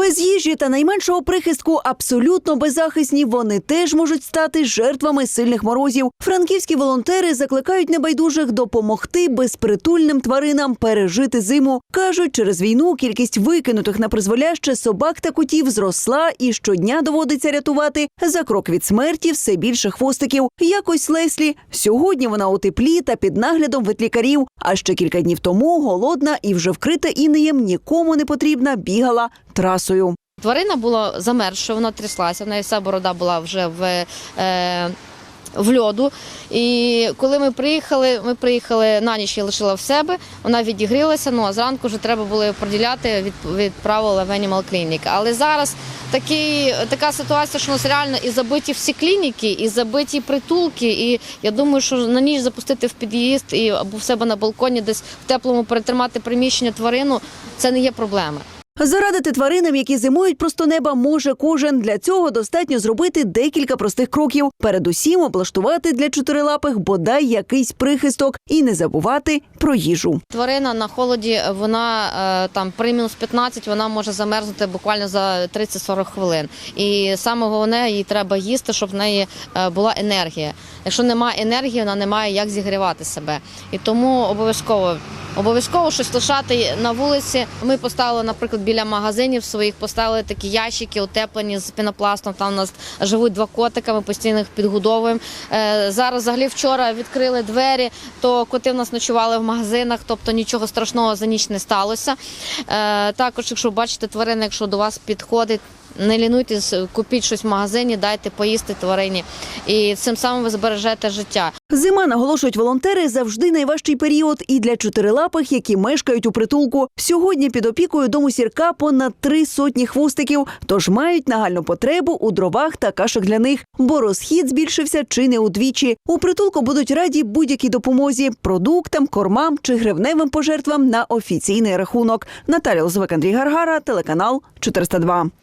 Без їжі та найменшого прихистку абсолютно беззахисні. Вони теж можуть стати жертвами сильних морозів. Франківські волонтери закликають небайдужих допомогти безпритульним тваринам пережити зиму. кажуть, через війну кількість викинутих на призволяще собак та котів зросла, і щодня доводиться рятувати за крок від смерті все більше хвостиків. Якось Леслі сьогодні вона у теплі та під наглядом ветлікарів. А ще кілька днів тому голодна і вже вкрита інеєм нікому не потрібна бігала трасою. Тварина була замерзша, вона тряслася, в неї вся борода була вже в, е, в льоду. І коли ми приїхали, ми приїхали на ніч, я лишила в себе, вона відігрілася, ну а зранку вже треба було проділяти, від, відправила в Animal Clinic. Але зараз такий, така ситуація, що у нас реально і забиті всі клініки, і забиті притулки. І я думаю, що на ніч запустити в під'їзд і або в себе на балконі, десь в теплому перетримати приміщення тварину, це не є проблема. Зарадити тваринам, які зимують просто неба, може кожен. Для цього достатньо зробити декілька простих кроків. Передусім облаштувати для чотирилапих бодай якийсь прихисток і не забувати про їжу. Тварина на холоді, вона е, там при мінус 15, вона може замерзнути буквально за 30-40 хвилин. І саме головне, їй треба їсти, щоб в неї е, була енергія. Якщо немає енергії, вона не має як зігрівати себе. І тому обов'язково. Обов'язково щось лишати на вулиці. Ми поставили, наприклад, біля магазинів своїх поставили такі ящики, утеплені з пінопластом. Там у нас живуть два котика, ми постійно їх підгодовуємо. Е, Зараз взагалі вчора відкрили двері, то коти в нас ночували в магазинах, тобто нічого страшного за ніч не сталося. Е, Також, якщо бачите тварини, якщо до вас підходить. Не лінуйтесь, купіть щось в магазині, дайте поїсти тварині, і цим самим ви збережете життя. Зима, наголошують волонтери, завжди найважчий період і для чотирилапих, які мешкають у притулку. Сьогодні під опікою дому сірка понад три сотні хвостиків, тож мають нагальну потребу у дровах та кашах для них, бо розхід збільшився чи не удвічі. У притулку будуть раді будь-якій допомозі, продуктам, кормам чи гривневим пожертвам на офіційний рахунок. Наталя Лозвик, Андрій Гаргара, телеканал 402.